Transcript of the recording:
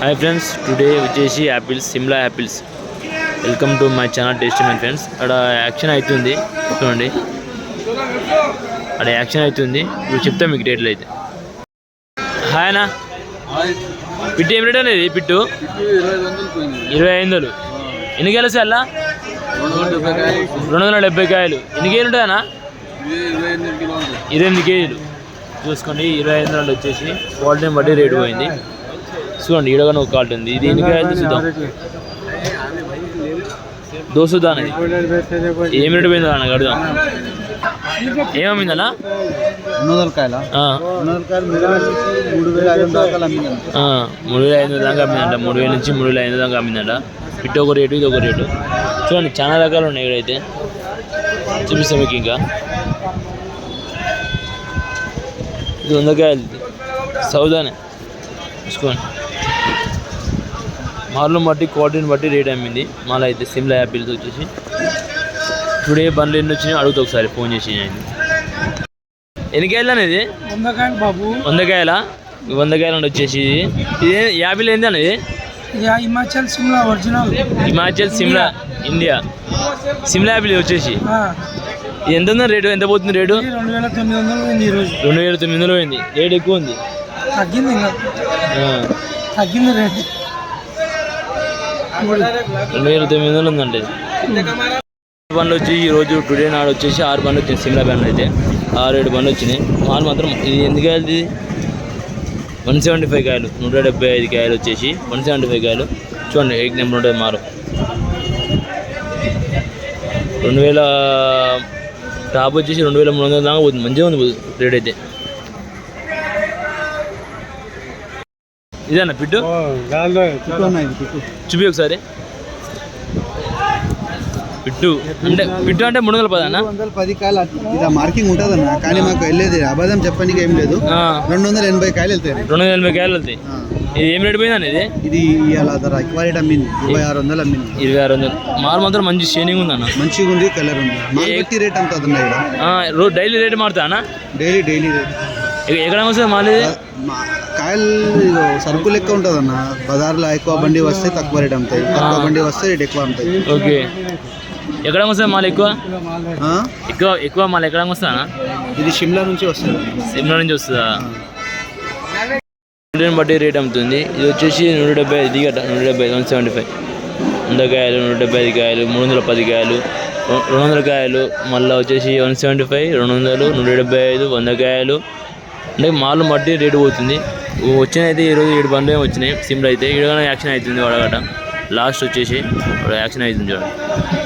Hi friends today వచ్చేసి apples Shimla apples welcome to my channel taste my friends అక్కడ action అవుతుంది. చూడండి. అక్కడ యాక్షన్ అవుతుంది. ఇప్పుడు చెప్తా మీకు రేట్లు అయితే. హాయ్ అన్న. పిట్టు ఏం రేట్ అనేది పిట్టు ఇరవై ఐదు వందలు ఎన్ని కాయలు అలా రెండు వందల డెబ్బై కాయలు. ఎన్ని కేజీలు ఉంటాయన్నా ఇరవై ఎనిమిది కేజీలు. చూసుకోండి ఇరవై ఐదు వందలు వచ్చేసి క్వాలిటీని బట్టి రేటు పోయింది. చూడండి ఈడగానే ఒక క్వాలిటీ ఉంది. ఇది ఎన్ని కాయలు చూద్దాం. దోసుదా అనేది ఏం రేటు పోయిందో అన్న అడుగుదాం. ఏమమ్మిందన్నా రెండు వందల కాయల ఆ, రెండు వందల కాయలు మూడు వేల ఐదు వందల దాకా అమ్మిందంట మూడు వేల నుంచి మూడు వేల ఐదు దాకా అమ్మిందంట ఇటు ఒక రేటు ఇది ఒక రేటు. చూడండి చాలా రకాలు ఉన్నాయి ఇక్కడైతే. చూపిస్తాం మీకు ఇంకా. ఇది వందకాయలు సౌదానే. చూసుకోండి. మార్లు బట్టి క్వాలిటీని బట్టి రేట్ అమ్మింది. మళ్ళీ అయితే సిమ్లా యాపిల్స్ వచ్చేసి. టుడే బండ్లు ఎన్ని వచ్చినాయో అడుగుతా ఒకసారి ఫోన్ చేసి నేను. ఎన్ని కాయలు అనేది బాబు. వందకాయల వందకాయలు వచ్చేసి ఇది. యాపిల్ ఏంది అనేది Himachal Shimla original Himachal Shimla India. Shimla apple వచ్చేసి. ఇది ఎంత ఉందో రేటు? ఎంత పోతుంది రేటు? రెండు వేల తొమ్మిది వందలు ఈరోజు రెండు వేల తొమ్మిది వందలు పోయింది. రేట్ ఎక్కువ ఉంది. తగ్గింది ఇంకా. తగ్గింది రేట్. రెండు వేల తొమ్మిది వందలు ఉందండి. బండ్లు వచ్చి ఈ రోజు టుడే నాడు వచ్చేసి ఆరు బండ్లు వచ్చింది సిమ్లా బ్యాండ్ అయితే. ఆరు ఏడు బండ్లు వచ్చినాయి. మాలు మాత్రం ఇది ఎందుకు కాయలు వన్ సెవెంటీ ఫైవ్ కాయలు నూట డెబ్బై ఐదు కాయలు వచ్చేసి వన్ సెవెంటీ ఫైవ్ కాయలు. చూడండి ఎయిట్ నెంబర్ ఉంటుంది మారు. రెండు వేల టాప్ వచ్చేసి రెండు వేల మూడు వందల దాకా పోతుంది. మంచిగా ఉంది రేట్ అయితే. ఇదేనా పిట్టు? చూపి ఒకసారి. పిట్టు అంటే పిట్టు అంటే మూడు వందల పదానా? వందల పది కాయలు ఇది మార్కింగ్ ఉంటుందన్న కానీ మాకు వెళ్ళేది అబద్ధం చెప్పడానికి ఏం లేదు. రెండు వందల ఎనభై కాయలు వెళ్తాయి. రెండు వందల ఎనభై కాయలు వెళ్తాయి. ఇది ఏం రేట్ పోయిందని ఇది? ఇది ఇవాళ ధర ఎక్కువ రేట్ అమ్మింది. ఇరవై ఆరు వందలు అమ్మింది. ఇరవై ఆరు వందలు. మారు మాత్రం మంచి షేనింగ్ ఉందన్న. మంచిగా ఉంది. కలర్ ఉంది మాకు రేట్ రోజు డైలీ రేట్ మారుతానా డైలీ డైలీ రేట్. ఎక్కడ వస్తుంది మాది? కాయలు సరుకు లెక్క ఉంటుంది అన్న బజార్లో ఎక్కువ బండి వస్తే తక్కువ రేట్ అమ్ముతాయి. తక్కువ బండి వస్తే రేట్ ఎక్కువ అమ్ముతాయి. ఓకే. ఎక్కడ వస్తుంది మాల్ ఎక్కువ? ఎక్కువ ఎక్కువ మాల్ ఎక్కడ వస్తుందా ఇది షిమ్లా నుంచి వస్తుంది. సిమ్లా నుంచి వస్తుందా? రేటుని బట్టి రేట్ అమ్ముతుంది. ఇది వచ్చేసి నూట డెబ్బై ఐదు గట్ట నూట డెబ్బై ఐదు వన్ సెవెంటీ ఫైవ్. వంద కాయలు నూట డెబ్బై ఐదు కాయలు మూడు వందల పది కాయలు రెండు వందల కాయలు మళ్ళీ వచ్చేసి వన్ సెవెంటీ ఫైవ్ రెండు వందలు నూట డెబ్బై ఐదు వంద కాయలు అంటే మాలు మట్టి రేటు పోతుంది. వచ్చినైతే ఈరోజు ఏడు బండ్లు వచ్చినాయి. సిమ్లు అయితే. ఈడగానే యాక్షన్ అవుతుంది వాడగట. లాస్ట్ వచ్చేసి యాక్షన్ అవుతుంది చూడండి.